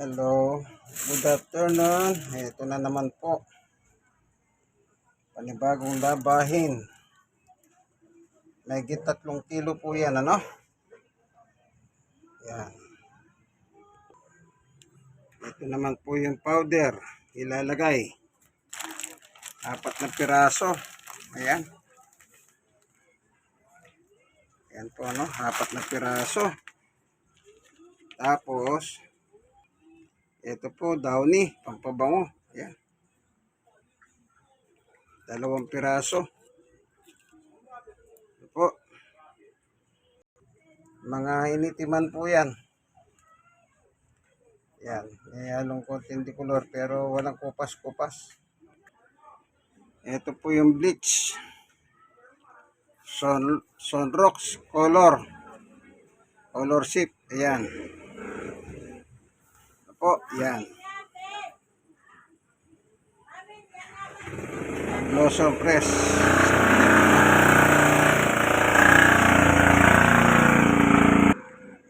Hello, good afternoon. Ito na naman po. Panibagong labahin. May tatlong kilo po yan, ano? Yan. Ito naman po yung powder. Ilalagay. Apat na piraso. Ayan. Ayan po, ano? Apat na piraso. Tapos, ito po, downy, pampabango. Yan. Dalawang piraso. Ito po. Mga initiman po yan. Yan. May halong konting color pero walang kupas-kupas. Ito po yung bleach. Sun, sunrocks color. Color ship. Ayan. Po. Yan. Lotion press.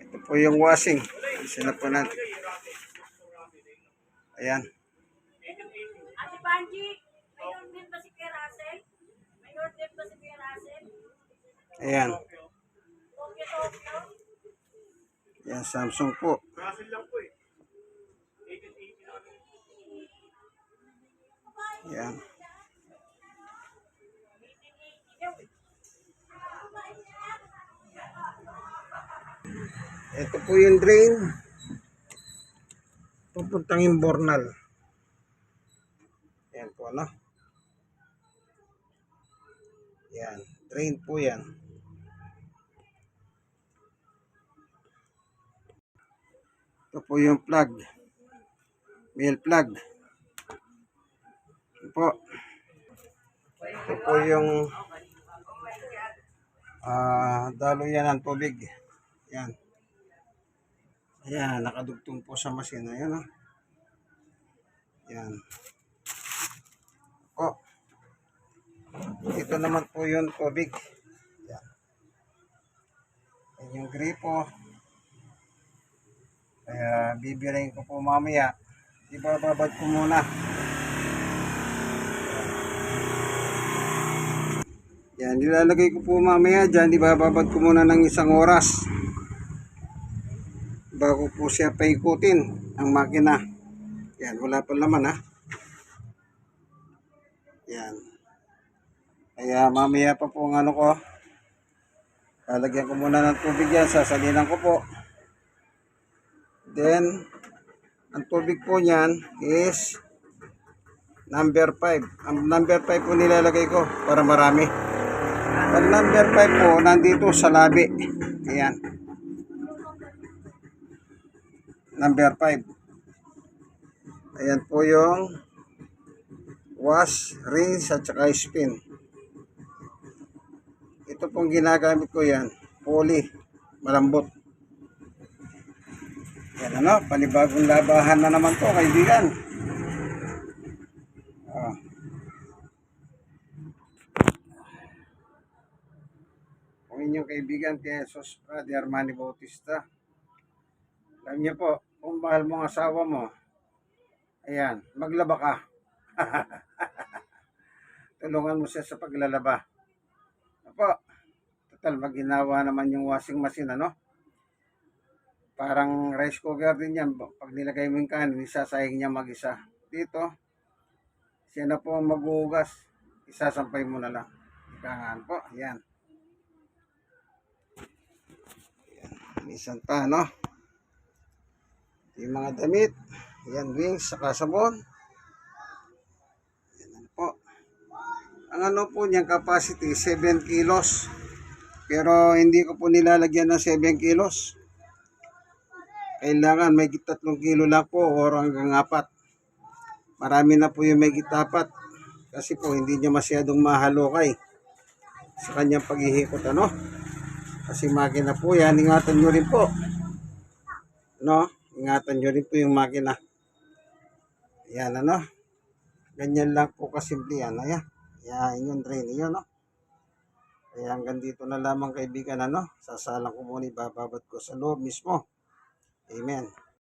Ito po yung washing. Sila po natin. Ayan. Ate Banji, mayroon din ba si Kuya Russell? Mayroon din ba si Kuya Russell? Ayan. Tokyo, Tokyo. Yan, Samsung po. Yan. Ito po yung drain. Pupuntang yung bornal. Yan po, ano? Yan. Drain po yan. Ito po yung plug. Male plug. Po. Ito po yung ah dalo yan ng tubig. Yan. Ayan, nakadugtong po sa masina. Yan, oh. Yan. Po. Ito naman po yung tubig. Yan. Yan yung gripo. Kaya bibilayin ko po mamaya. Ibababad ko muna. Yan, nilalagay ko po mamaya dyan. Ibababad ko muna ng isang oras. Bago po siya paikutin ang makina. Yan, wala pa laman ha. Yan. Kaya mamaya pa po ang ano ko. Lalagyan ko muna ng tubig yan. Sasalinan ko po. Then, ang tubig po niyan is number 5. Ang number 5 po nilalagay ko para marami. Pag number 5 po, nandito sa labi. Ayan. Number 5. Ayan po yung wash, rinse, at saka spin. Ito pong ginagamit ko yan. Poly. Malambot. Yan ano, panibagong labahan na naman to, kaibigan. Inyong kaibigan, Jesus Brother Armani Bautista. Alam niyo po, kung mahal mo ang asawa mo, ayan, maglaba ka. Tulungan mo siya sa paglalaba. Apo, total, maginawa naman yung washing machine, ano? Parang rice cooker din yan. Pag nilagay mo yung kanin, isasayang niya mag-isa. Dito, siya na po ang maghuhugas. Isasampay mo na lang. Ikangaan po. Yan. Minsan pa, no? Yung mga damit. Yan, wings, saka sabon. Yan po. Ang ano po niyang capacity, 7 kilos. Pero hindi ko po nilalagyan ng 7 kilos kailangan may 3 kilo lang po o hanggang 4. Marami na po yung may gitapat kasi po hindi niya masyadong mahalokay sa kanyang paghihikot ano. Kasi makina po yan, ingatan nyo rin po. No? Ingatan nyo rin po yung makina. Yan ano. Ganyan lang po kasimple yan. Ayan. Yan yung drain. Yan no. Kaya hanggang dito na lamang kaibigan ano. Sasalang ko muna ibababad ko sa loob mismo. Amen.